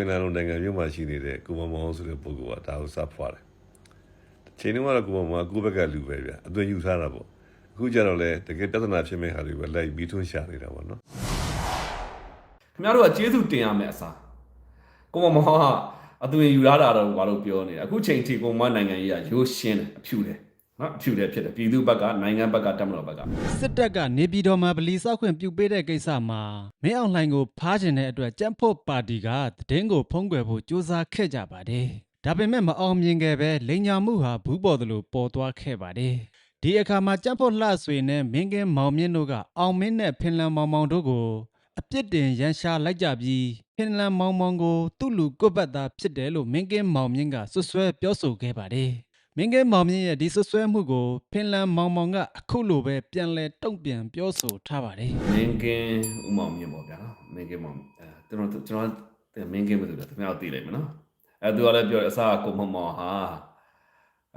င်လန်လိုနိုင်ငံမျိုးမှာရှိနေတဲ့ကိုမမောင်ဆိုတဲ့ပုဂ္ဂိုလ်ကဒါကိုစဖွာတယ်။ချိန်တုန်းကတော့ကိုမမောင်ကကိုယ့်ဘက်ကလူပဲဗျအသွင်ယူထားတာပေါ့။အခုကျတော့လေတကယ်ပြဿနာဖြစ်မဲ့ဟာတွေပဲလိုက်ပြီးထွန်းရှာနေတာပေါ့နော်။ခင်ဗျားတို့ကကျေးဇူးတင်ရမယ်အစားကိုမမောင်ကအသွင်ယူရတာတော့ဘာလို့ပြောနေတာအခုချိန်ထိကိုမနိုင်ငံကြီးကရိုးရှင်းတယ်အဖြူတယ် နော်အဖြူတယ်ဖြစ်တယ်ပြည်သူဘက်ကနိုင်ငံဘက်ကတက်မတော်ဘက်ကစစ်တပ်ကနေပြည်တော်မှာဗလီစောက်ခွင့်ပြုပေးတဲ့ကိစ္စမှာမင်းအောင်လှိုင်ကိုဖားကျင်တဲ့အတွက်ကြံ့ဖို့ပါတီကသတင်းကိုဖုံးကွယ်ဖို့ကြိုးစားခဲ့ကြပါတယ်။ဒါပေမဲ့မအောင်မြင်ခဲ့ပဲလိန်ညာမှုဟာဘူးပေါ်သလိုပေါ်သွားခဲ့ပါတယ်။ဒီအခါမှာကြံ့ဖို့လှဆွေနဲ့မင်းကင်းမောင်မြင့်တို့ကအောင်မင်းနဲ့ဖင်လန်မောင်မောင်တို့ကိုအပြစ်တင်ရန်ရှာလိုက်ကြပြီးဖင်လန်မောင်မောင်ကိုသူ့လူကွတ်ပတ်သားဖြစ်တယ်လို့မင်းကင်းမောင်မြင့်ကဆွဆွဲပြောဆိုခဲ့ပါတယ်။ မင်းကဲမောင်မြင့်ရဲ့ဒီဆွဆွဲမှုကိုဖင်လန်မောင်မောင်ကအခုလိုပဲပြန်လဲတုံ့ပြန်ပြောဆိုထားပါတယ်မင်းကင်းဥမောင်မြင့်ပေါ့ဗျာနော်မင်းကင်းမောင်အဲကျွန်တော်ကျွန်တော်မင်းကင်းမသိဘူးခင်ဗျားတို့သိလိုက်မယ်နော်အဲသူကလည်းပြောတယ်အစားကိုမမောင်ဟာ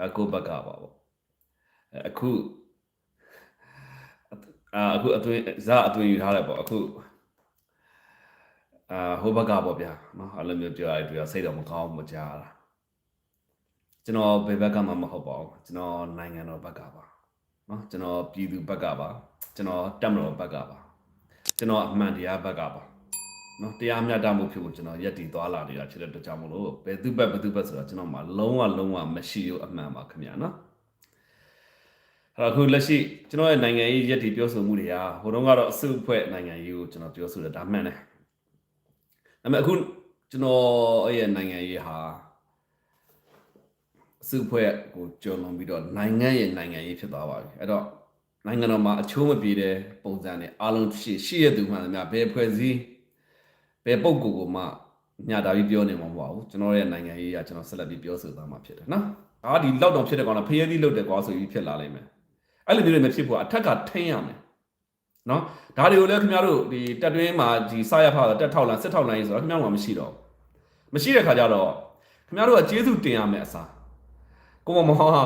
အကိုဘက်ကပါပေါ့အဲအခုအာအခုအသွင်ဇာအသွင်ယူထားတယ်ပေါ့အခုအာဟိုဘက်ကပေါ့ဗျာနော်အဲ့လိုမျိုးပြောရတယ်သူကစိတ်တော့မကောင်းဘူးမကြားတာ ကျွန်တော်ဘယ်ဘက်ကမှမဟုတ်ပါဘူးကျွန်တော်နိုင်ငံတော်ဘက်ကပါနော်ကျွန်တော်ပြည်သူဘက်ကပါကျွန်တော်တက်မတော်ဘက်ကပါကျွန်တော်အမှန်တရားဘက်ကပါနော်တရားမျှတမှုဖြစ်ဖို့ကျွန်တော်ယက်တည်သွားလာနေတာဖြစ်တဲ့အတွက်ကြောင့်မလို့ဘယ်သူဘက်ဘယ်သူဘက်ဆိုတော့ကျွန်တော်မှလုံးဝလုံးဝမရှိဘူးအမှန်ပါခင်ဗျာနော်အဲ့တော့အခုလက်ရှိကျွန်တော်ရဲ့နိုင်ငံရေးရည်တည်ပြောဆိုမှုတွေကဟိုတုန်းကတော့အစုအဖွဲ့နိုင်ငံရေးကိုကျွန်တော်ပြောဆိုတယ်ဒါမှန်တယ်ဒါပေမဲ့အခုကျွန်တော်ရဲ့နိုင်ငံရေးဟာအ စုအဖွဲ့ကိုကျော်လွန်ပြီးတော့နိုင်ငံရဲ့နိုင်ငံရေးဖြစ်သွားပါပြီအဲ့တော့နိုင်ငံတော်မှာအချိုးမပြေတဲ့ပုံစံနဲ့အားလုံးရှိရှိရသူမှန်သမျှဘယ်ဖွဲ့စည်းဘယ်ပုံကိုယ်ကိုမှညတာပြီးပြောနေမှာမဟုတ်ပါဘူးကျွန်တော်ရဲ့နိုင်ငံရေးကကျွန်တော်ဆက်လက်ပြီးပြောဆိုသွားမှာဖြစ်တယ်နော်အာဒီလောက်တောင်ဖြစ်တဲ့ကောင်ကဖျဲသီးလုတ်တယ်ကွာဆိုပြီးဖြစ်လာလိမ့်မယ်အဲ့လိုမျိုးတွေမဖြစ်ဘူးအထက်ကထိန်းရမယ်နော်ဒါတွေကိုလည်းခင်ဗျားတို့ဒီတက်တွင်းမှာဒီစရဖာတက်ထောက်လန်စစ်ထောက်လန်ရေးဆိုတော့ခင်ဗျားတို့ကမရှိတော့ဘူးမရှိတဲ့ခါကျတော့ခင်ဗျားတို့ကကျေးဇူးတင်ရမယ်အစား ကိုမမောက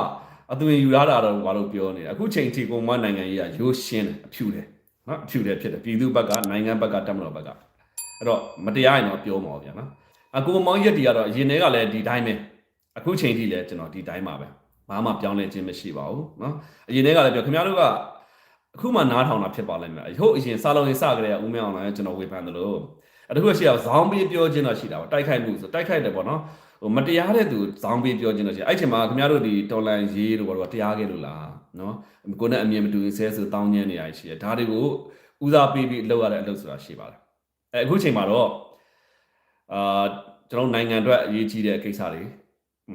အသွေယူရတာတော့ဘာလို့ပြောနေလဲအခုချိန်ထိကိုမနိုင်ငံကြီးကရိုးရှင်းတယ်အဖြူတယ်နော်အဖြူတယ်ဖြစ်တယ်ပြည်သူဘက်ကနိုင်ငံဘက်ကတက်မတော်ဘက်ကအဲ့တော့မတရားရင်တော့ပြောမှာဗျာနော်အကိုမောင်ရက်တီကတော့ရင်ထဲကလည်းဒီတိုင်းပဲအခုချိန်ထိလည်းကျွန်တော်ဒီတိုင်းပါပဲဘာမှပြောင်းလဲခြင်းမရှိပါဘူးနော်အရင်ထဲကလည်းပြောခင်ဗျားတို့ကအခုမှနားထောင်တာဖြစ်ပါလိမ့်မယ်ဟုတ်အရင်စာလုံးရေးစကြတဲ့ဦးမင်းအောင်လည်းကျွန်တော်ဝေဖန်တယ်လို့အဲ့တခုရှိအောင်ဇောင်းပေးပြောခြင်းတော့ရှိတာပေါ့တိုက်ခိုက်မှုဆိုတိုက်ခိုက်တယ်ပေါ့နော် ဟိုမတရားတဲ့သူဇောင်းပေးပြောခြင်းတော့ရှိအဲ့ချိန်မှာခင်ဗျားတို့ဒီတော်လန်ရေးတို့ဘာလို့တရားခဲ့လို့လားเนาะကိုနဲ့အမြင်မတူဆဲဆိုတောင်းညင်းနေရရှိတယ်ဒါတွေကိုဦးစားပေးပြီးလောက်ရတဲ့အလုပ်ဆိုတာရှိပါတယ်အဲအခုချိန်မှာတော့အာကျွန်တော်နိုင်ငံအတွက်အရေးကြီးတဲ့ကိစ္စတွေ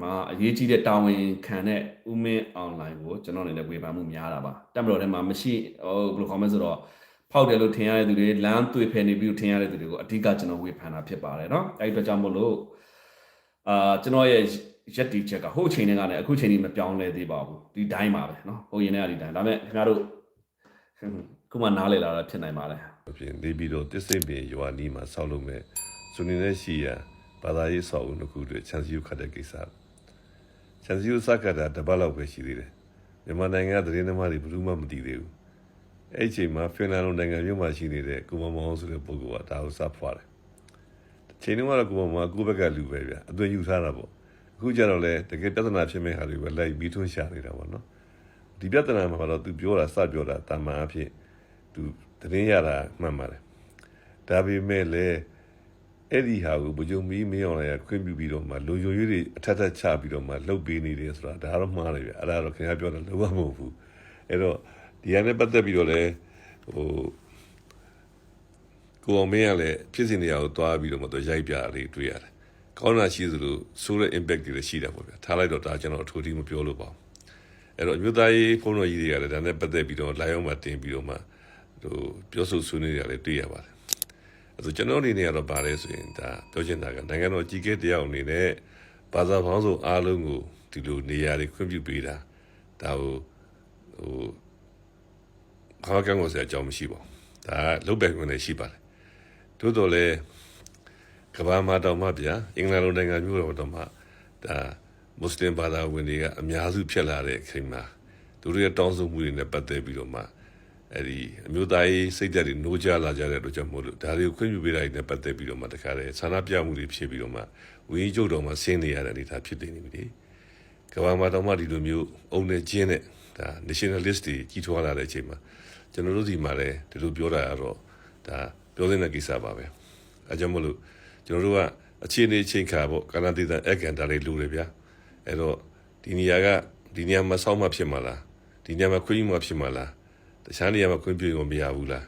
မှာအရေးကြီးတဲ့တာဝန်ခံတဲ့ဥမင်းအွန်လိုင်းကိုကျွန်တော်အနေနဲ့ဝေဖန်မှုများတာပါတက်မတော်ထဲမှာမရှိဟိုဘယ်လိုခေါ်မလဲဆိုတော့ဖောက်တယ်လို့ထင်ရတဲ့သူတွေလမ်းတွေ့ဖယ်နေပြီးထင်ရတဲ့သူတွေကိုအဓိကကျွန်တော်ဝေဖန်တာဖြစ်ပါတယ်เนาะအဲဒီအတွက်ကြောင့်မို့လို့ အာကျွန်တော်ရဲ့ရက်တီချက်ကဟိုအချိန်တွေကလည်းအခုချိန်ကြီးမပြောင်းလဲသေးပါဘူးဒီတိုင်းပါပဲเนาะဟိုရင်တွေကဒီတိုင်းဒါပေမဲ့ခင်ဗျားတို့ခုမှနားလေလာတာဖြစ်နိုင်ပါတယ် အပြင်နေပြီးတော့တစ်စိမ့်ပင်ရွာနီးမှာဆောက်လုပ်မဲ့ဇူနီနဲ့ရှိရဘာသာရေးဆောက်အုံတစ်ခုတွေချန်စီယူခတ်တဲ့ကိစ္စချန်စီယူစကတ်တာတပတ်လောက်ပဲရှိသေးတယ်မြန်မာနိုင်ငံကသတင်းသမားတွေဘယ်သူမှမသိသေးဘူးအဲ့ဒီအချိန်မှာဖင်လန်လိုနိုင်ငံမျိုးမှာရှိနေတဲ့ကိုမမောင်ဆိုတဲ့ပုဂ္ဂိုလ်ကဒါကိုစဖွာတယ် ချိန်တုန်းကတော့ကိုမမောင်ကကိုယ့်ဘက်ကလူပဲဗျအသွင်ယူထားတာပေါ့အခုကျတော့လေတကယ်ပြဿနာဖြစ်မဲ့ဟာတွေပဲလိုက်ပြီးထွန်းရှာနေတာပေါ့နော်ဒီပြဿနာမှာတော့သူပြောတာစပြောတာတာမန်အဖြစ်သူသတင်းရတာမှန်ပါတယ်ဒါပေမဲ့လည်းအဲ့ဒီဟာကိုဘုံမီမင်းအောင်လည်းခွင့်ပြုပြီးတော့မှလူယိုရွေးတွေအထက်ထက်ချပြီးတော့မှလှုပ်ပေးနေတယ်ဆိုတာဒါတော့မှားတယ်ဗျအဲ့ဒါတော့ခင်ဗျားပြောတာလုံးဝမဟုတ်ဘူးအဲ့တော့ဒီဟာနဲ့ပတ်သက်ပြီးတော့လည်းဟို ကိုအောင်မင်းကလည်းဖြစ်စဉ်တွေကကိုသွားပြီးတော့မှသူရိုက်ပြလေးတွေ့ရတယ်ကောင်းတာရှိသလိုဆိုးတဲ့ impact တွေလည်းရှိတာပေါ့ဗျာထားလိုက်တော့ဒါကျွန်တော်အထူးထိမပြောလို့ပါဘူးအဲ့တော့အမျိုးသားရေးဖုန်းတော်ကြီးတွေကလည်းဒါနဲ့ပတ်သက်ပြီးတော့လိုင်းအောင်မှတင်ပြီးတော့မှဟိုပြောဆိုဆွေးနွေးရတယ်တွေ့ရပါတယ်အဲဆိုကျွန်တော်အနေနဲ့ကတော့ဗာလဲဆိုရင်ဒါပြောချင်တာကနိုင်ငံတော်ကြီးကဲတယောက်အနေနဲ့ဘာသာပေါင်းစုံအားလုံးကိုဒီလိုနေရာတွေခွင့်ပြုပေးတာဒါဟိုဟိုဘာကံကိုစရာအကြောင်းမရှိပါဘူးဒါလုတ်ပဲခွင့်လည်းရှိပါတယ် သို့တော်လည်းကဘာမှာတော့မှဗျာအင်္ဂလန်လိုနိုင်ငံမျိုးတော့တော့မှဒါမွတ်စလင်ဘာသာဝင်တွေကအများစုဖြစ်လာတဲ့အချိန်မှာသူတို့ရဲ့တောင်းဆိုမှုတွေနဲ့ပတ်သက်ပြီးတော့မှအဲ့ဒီအမျိုးသားရေးစိတ်ဓာတ်တွေနိုးကြလာကြတဲ့အတွက်ကြောင့်မို့လို့ဒါတွေကိုခွင့်ပြုပေးတာနဲ့ပတ်သက်ပြီးတော့မှတခါလေဆန္ဒပြမှုတွေဖြစ်ပြီးတော့မှဝင်းကြီးချုပ်တော်မှာဆင်းနေရတဲ့အနေအထားဖြစ်နေပြီလေကမ္ဘာမှာတော့မှဒီလိုမျိုးအုံနဲ့ကျင်းတဲ့ဒါ nationalist တွေကြီးထွားလာတဲ့အချိန်မှာကျွန်တော်တို့ဒီမှာလည်းဒီလိုပြောတာကတော့ဒါ ပြောတဲ့ကိစ္စပါပဲအဲကြောင့်မို့လို့ကျွန်တော်တို့ကအခြေအနေချင်းခါပေါ့ကာနာတီတန်အကန်တာလေးလူတွေဗျာအဲ့တော့ဒီနေရာကဒီနေရာမှာဆောက်မှဖြစ်မှာလားဒီနေရာမှာခွင့်ပြုမှဖြစ်မှာလားတခြားနေရာမှာခွင့်ပြုရင်မရဘူးလား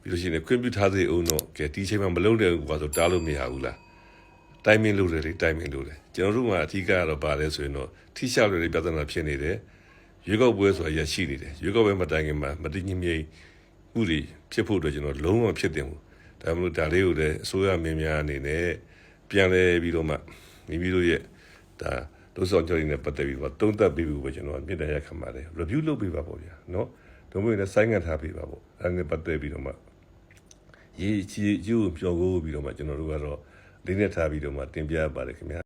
ပြီးလို့ရှိရင်ခွင့်ပြုထားသေးအောင်တော့ကဲဒီချိန်မှာမလုပ်တဲ့ဘူးကွာဆိုတားလို့မရဘူးလားတိုင်မင်းလို့တယ်လေတိုင်မင်းလို့တယ်ကျွန်တော်တို့မှာအထူးကတော့ပါလဲဆိုရင်တော့ထိရှောက်တွေပြဿနာဖြစ်နေတယ်ရွေးကောက်ပွဲဆိုတာရရှိနေတယ်ရွေးကောက်ပွဲမတိုင်ခင်မှာမတည်ငြိမ်ငြိ မ်မှုတွေဖြစ်ဖို့အတွက်ကျွန်တော်လုံးဝဖြစ်တင်ဘူးဒါမှမဟုတ်ဒါလေးကိုလည်းအစိုးရမင်းများအနေနဲ့ပြန်လဲပြီးတော့မှမိမိတို့ရဲ့ဒါဒုစောကြော်ရင်းနဲ့ပတ်သက်ပြီးတော့တုံးသက်ပြီးပြီပဲကျွန်တော်မြေတရခံပါတယ် review လုပ်ပေးပါပေါ့ဗျာเนาะဒုံးမင်းလည်းစိုင်းငံ့ထားပေးပါပေါ့အဲဒါနဲ့ပတ်သက်ပြီးတော့မှရေးချီယူပြောကိုပြီးတော့မှကျွန်တော်တို့ကတော့လေးနဲ့ထားပြီးတော့မှတင်ပြပါတယ်ခင်ဗျာ